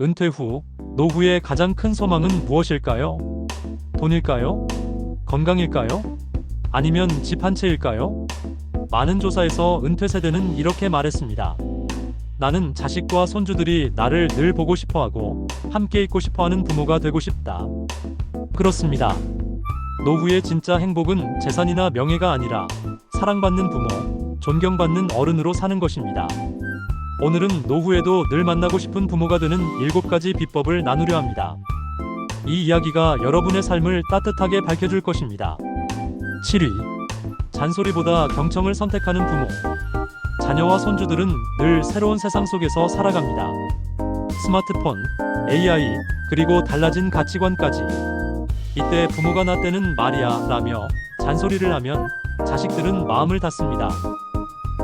은퇴 후, 노후의 가장 큰 소망은 무엇일까요? 돈일까요? 건강일까요? 아니면 집 한 채일까요? 많은 조사에서 은퇴 세대는 이렇게 말했습니다. 나는 자식과 손주들이 나를 늘 보고 싶어 하고 함께 있고 싶어 하는 부모가 되고 싶다. 그렇습니다. 노후의 진짜 행복은 재산이나 명예가 아니라 사랑받는 부모, 존경받는 어른으로 사는 것입니다. 오늘은 노후에도 늘 만나고 싶은 부모가 되는 7가지 비법을 나누려 합니다. 이 이야기가 여러분의 삶을 따뜻하게 밝혀줄 것입니다. 7위. 잔소리보다 경청을 선택하는 부모. 자녀와 손주들은 늘 새로운 세상 속에서 살아갑니다. 스마트폰, AI, 그리고 달라진 가치관까지. 이때 부모가 나 때는 말이야 라며 잔소리를 하면 자식들은 마음을 닫습니다.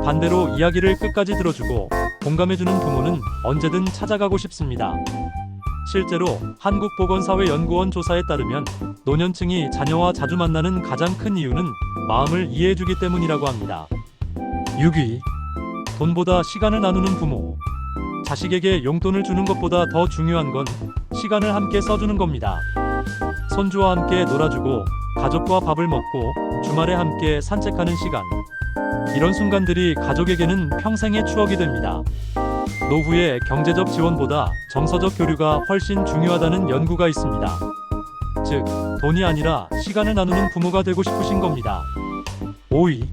반대로 이야기를 끝까지 들어주고 공감해주는 부모는 언제든 찾아가고 싶습니다. 실제로 한국보건사회연구원 조사에 따르면 노년층이 자녀와 자주 만나는 가장 큰 이유는 마음을 이해해주기 때문이라고 합니다. 6위. 돈보다 시간을 나누는 부모. 자식에게 용돈을 주는 것보다 더 중요한 건 시간을 함께 써주는 겁니다. 손주와 함께 놀아주고 가족과 밥을 먹고 주말에 함께 산책하는 시간. 이런 순간들이 가족에게는 평생의 추억이 됩니다. 노후의 경제적 지원보다 정서적 교류가 훨씬 중요하다는 연구가 있습니다. 즉, 돈이 아니라 시간을 나누는 부모가 되고 싶으신 겁니다. 5위.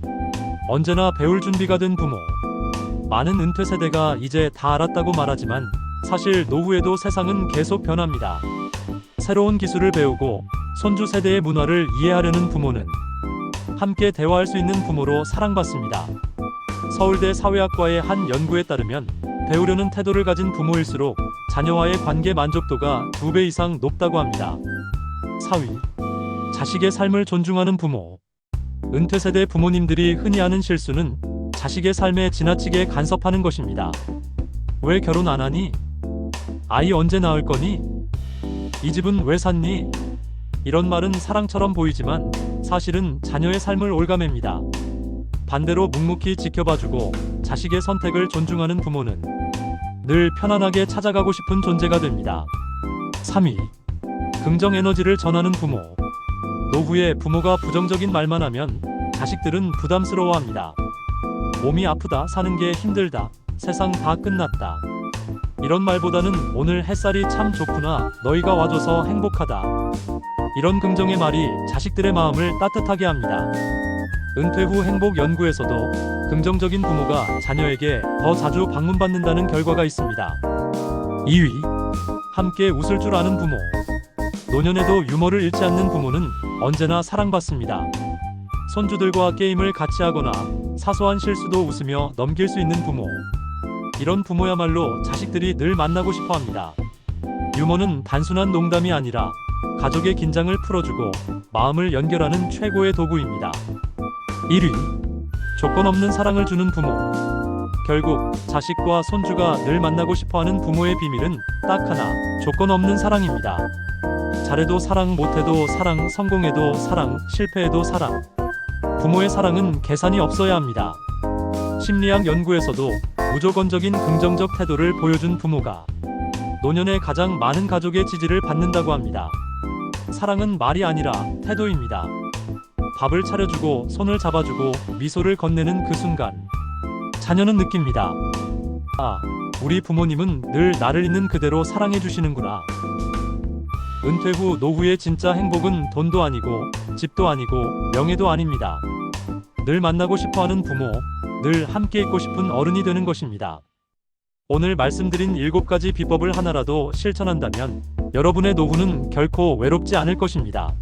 언제나 배울 준비가 된 부모. 많은 은퇴 세대가 이제 다 알았다고 말하지만 사실 노후에도 세상은 계속 변합니다. 새로운 기술을 배우고 손주 세대의 문화를 이해하려는 부모는 함께 대화할 수 있는 부모로 사랑받습니다. 서울대 사회학과의 한 연구에 따르면 배우려는 태도를 가진 부모일수록 자녀와의 관계 만족도가 두 배 이상 높다고 합니다. 4위. 자식의 삶을 존중하는 부모. 은퇴 세대 부모님들이 흔히 하는 실수는 자식의 삶에 지나치게 간섭하는 것입니다. 왜 결혼 안 하니? 아이 언제 낳을 거니? 이 집은 왜 샀니? 이런 말은 사랑처럼 보이지만 사실은 자녀의 삶을 올가맵니다. 반대로 묵묵히 지켜봐주고 자식의 선택을 존중하는 부모는 늘 편안하게 찾아가고 싶은 존재가 됩니다. 3위. 긍정 에너지를 전하는 부모. 노후에 부모가 부정적인 말만 하면 자식들은 부담스러워합니다. 몸이 아프다, 사는 게 힘들다, 세상 다 끝났다. 이런 말보다는 오늘 햇살이 참 좋구나, 너희가 와줘서 행복하다. 이런 긍정의 말이 자식들의 마음을 따뜻하게 합니다. 은퇴 후 행복 연구에서도 긍정적인 부모가 자녀에게 더 자주 방문받는다는 결과가 있습니다. 2위. 함께 웃을 줄 아는 부모. 노년에도 유머를 잃지 않는 부모는 언제나 사랑받습니다. 손주들과 게임을 같이 하거나 사소한 실수도 웃으며 넘길 수 있는 부모. 이런 부모야말로 자식들이 늘 만나고 싶어 합니다. 유머는 단순한 농담이 아니라 가족의 긴장을 풀어주고 마음을 연결하는 최고의 도구입니다. 1위. 조건 없는 사랑을 주는 부모. 결국 자식과 손주가 늘 만나고 싶어 하는 부모의 비밀은 딱 하나, 조건 없는 사랑입니다. 잘해도 사랑, 못해도 사랑, 성공해도 사랑, 실패해도 사랑. 부모의 사랑은 계산이 없어야 합니다. 심리학 연구에서도 무조건적인 긍정적 태도를 보여준 부모가 노년에 가장 많은 가족의 지지를 받는다고 합니다. 사랑은 말이 아니라 태도입니다. 밥을 차려주고 손을 잡아주고 미소를 건네는 그 순간 자녀는 느낍니다. 아, 우리 부모님은 늘 나를 있는 그대로 사랑해 주시는구나. 은퇴 후 노후의 진짜 행복은 돈도 아니고 집도 아니고 명예도 아닙니다. 늘 만나고 싶어 하는 부모, 늘 함께 있고 싶은 어른이 되는 것입니다. 오늘 말씀드린 7가지 비법을 하나라도 실천한다면 여러분의 노후는 결코 외롭지 않을 것입니다.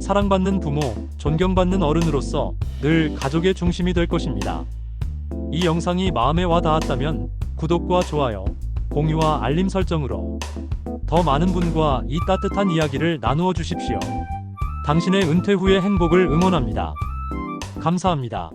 사랑받는 부모, 존경받는 어른으로서 늘 가족의 중심이 될 것입니다. 이 영상이 마음에 와 닿았다면 구독과 좋아요, 공유와 알림 설정으로 더 많은 분과 이 따뜻한 이야기를 나누어 주십시오. 당신의 은퇴 후의 행복을 응원합니다. 감사합니다.